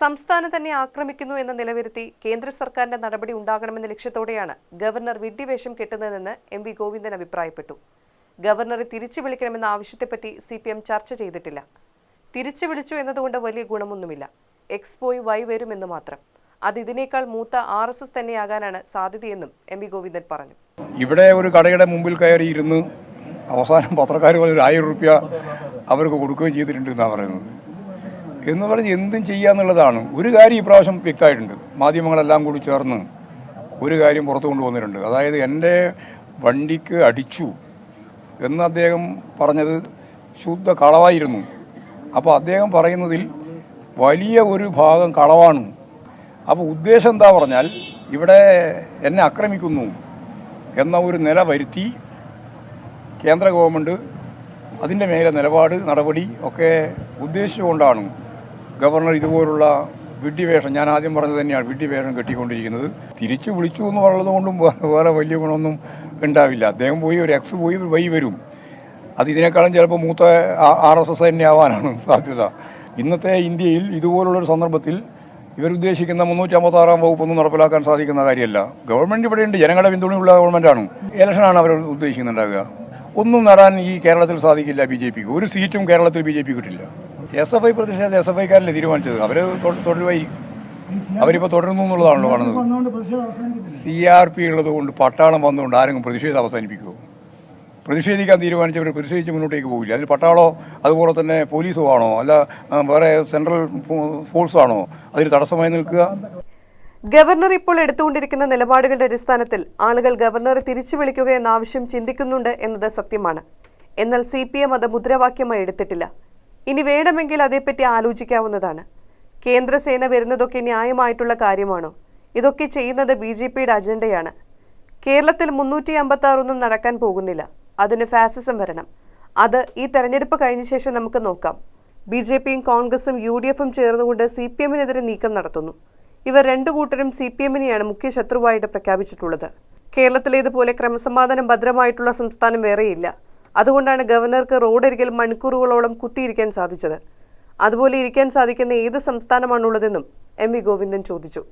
സംസ്ഥാനം തന്നെ ആക്രമിക്കുന്നു എന്ന് നിലവിരുത്തി കേന്ദ്ര സർക്കാരിന്റെ നടപടി ഉണ്ടാകണമെന്ന ലക്ഷ്യത്തോടെയാണ് ഗവർണർ വിഡ്ഢിവേഷം കെട്ടുന്നതെന്ന് എം വി ഗോവിന്ദൻ അഭിപ്രായപ്പെട്ടു. ഗവർണറെ തിരിച്ചു വിളിക്കണമെന്ന ആവശ്യത്തെപ്പറ്റി സി പി എം ചർച്ച ചെയ്തിട്ടില്ല. തിരിച്ചു വിളിച്ചു എന്നതുകൊണ്ട് വലിയ ഗുണമൊന്നുമില്ല. എക്സ് പോയി വൈ വരുമെന്ന് മാത്രം. അത് ഇതിനേക്കാൾ മൂത്ത ആർ എസ് എസ് തന്നെയാകാനാണ് സാധ്യതയെന്നും എം വി ഗോവിന്ദൻ പറഞ്ഞു. ഇവിടെ ഒരു കടയുടെ മുമ്പിൽ കയറി ഇരുന്ന് അവസാനം പത്രക്കാർ ഒരു ആയിരം റുപ്യ അവർക്ക് കൊടുക്കുകയും ചെയ്തിട്ടുണ്ട് എന്നാണ് പറയുന്നത്. എന്ന് പറഞ്ഞ് എന്തും ചെയ്യാന്നുള്ളതാണ് ഒരു കാര്യം ഇപ്രാവശ്യം വ്യക്തമായിട്ടുണ്ട്. മാധ്യമങ്ങളെല്ലാം കൂടി ചേർന്ന് ഒരു കാര്യം പുറത്തു കൊണ്ടുവന്നിട്ടുണ്ട് അതായത് എന്റെ വണ്ടിക്ക് അടിച്ചു എന്ന് അദ്ദേഹം പറഞ്ഞത് ശുദ്ധ കളവായിരുന്നു. അപ്പോൾ അദ്ദേഹം പറയുന്നതിൽ വലിയ ഒരു ഭാഗം കളവാണ്. അപ്പോൾ ഉദ്ദേശം എന്താ പറഞ്ഞാൽ ഇവിടെ എന്നെ ആക്രമിക്കുന്നു എന്ന ഒരു നില വരുത്തി കേന്ദ്ര ഗവൺമെന്റ് അതിന്റെ മേലെ നിലപാട് നടപടി ഒക്കെ ഉദ്ദേശിച്ചുകൊണ്ടാണ് ഗവർണർ ഇതുപോലുള്ള വിഡ്ഢിവേഷം ഞാൻ ആദ്യം പറഞ്ഞത് തന്നെയാണ് വിഡ്ഢിവേഷം കെട്ടിക്കൊണ്ടിരിക്കുന്നത്. തിരിച്ചു വിളിച്ചു എന്ന് പറയുന്നത് കൊണ്ടും വേറെ വലിയ ഗുണമൊന്നും ഉണ്ടാവില്ല. അദ്ദേഹം പോയി ഒരു എക്സ് പോയി വൈ വരും. അത് ഇതിനേക്കാളും ചിലപ്പോൾ മൂത്ത ആർ എസ് എസ് തന്നെ ആവാനാണ് സാധ്യത. ഇന്നത്തെ ഇന്ത്യയിൽ ഇതുപോലുള്ളൊരു സന്ദർഭത്തിൽ ഇവരുദ്ദേശിക്കുന്ന മുന്നൂറ്റി അമ്പത്തി ആറാം വകുപ്പൊന്നും നടപ്പിലാക്കാൻ സാധിക്കുന്ന കാര്യമല്ല. ഗവൺമെന്റ് ഇവിടെയുണ്ട് ജനങ്ങളുടെ പിന്തുണയുള്ള ഗവൺമെന്റാണ് ഇലക്ഷനാണ് അവർ ഉദ്ദേശിക്കുന്നുണ്ടാകുക ഒന്നും നേടാൻ ഈ കേരളത്തിൽ സാധിക്കില്ല ബി ജെ പിക്ക്. ഒരു സീറ്റും കേരളത്തിൽ ബി ജെ പി കിട്ടില്ല. എസ് എഫ് ഐ പ്രതിഷേധം എസ് എഫ് ഐക്കാരല്ലേ തീരുമാനിച്ചത്? അവർ തൊഴിലായി അവരിപ്പോൾ തുടരുന്നു എന്നുള്ളതാണല്ലോ കാണുന്നത്. സി ആർ പി ഉള്ളത് കൊണ്ട് പട്ടാളം വന്നുകൊണ്ട് ആരെങ്കിലും പ്രതിഷേധം അവസാനിപ്പിക്കുമോ പ്രതിഷേധിക്കാൻ തീരുമാനിച്ചവർ പ്രതിഷേധിച്ച് മുന്നോട്ടേക്ക് പോകില്ല അതിൽ പട്ടാളോ അതുപോലെ തന്നെ പോലീസോ ആണോ? അല്ല വേറെ സെൻട്രൽ ഫോഴ്സോ ആണോ? അതിന് തടസ്സമായി നിൽക്കുക. ഗവർണർ ഇപ്പോൾ എടുത്തുകൊണ്ടിരിക്കുന്ന നിലപാടുകളുടെ അടിസ്ഥാനത്തിൽ ആളുകൾ ഗവർണറെ തിരിച്ചു വിളിക്കുക എന്ന ആവശ്യം ചിന്തിക്കുന്നുണ്ട് എന്നത് സത്യമാണ്. എന്നാൽ സി പി എം അത് മുദ്രാവാക്യമായി എടുത്തിട്ടില്ല. ഇനി വേണമെങ്കിൽ അതേപ്പറ്റി ആലോചിക്കാവുന്നതാണ്. കേന്ദ്രസേന വരുന്നതൊക്കെ ന്യായമായിട്ടുള്ള കാര്യമാണോ? ഇതൊക്കെ ചെയ്യുന്നത് ബി ജെ പിയുടെ അജണ്ടയാണ്. കേരളത്തിൽ മുന്നൂറ്റി അമ്പത്തി ആറൊന്നും നടക്കാൻ പോകുന്നില്ല. അതിന് ഫാസിസം വരണം. അത് ഈ തെരഞ്ഞെടുപ്പ് കഴിഞ്ഞ ശേഷം നമുക്ക് നോക്കാം. ബി ജെ പിയും കോൺഗ്രസും യു ഡി എഫും ചേർന്നുകൊണ്ട് സി പി എമ്മിനെതിരെ നീക്കം നടത്തുന്നു. ഇവർ രണ്ടു കൂട്ടരും സി പി എമ്മിനെയാണ് മുഖ്യ ശത്രുവായിട്ട് പ്രഖ്യാപിച്ചിട്ടുള്ളത്. കേരളത്തിലേതുപോലെ ക്രമസമാധാനം ഭദ്രമായിട്ടുള്ള സംസ്ഥാനം വേറെയില്ല. അതുകൊണ്ടാണ് ഗവർണർക്ക് റോഡരികിൽ മണിക്കൂറുകളോളം കുത്തിയിരിക്കാൻ സാധിച്ചത്. അതുപോലെ ഇരിക്കാൻ സാധിക്കുന്ന ഏത് സംസ്ഥാനമാണുള്ളതെന്നും എം വി ഗോവിന്ദൻ ചോദിച്ചു.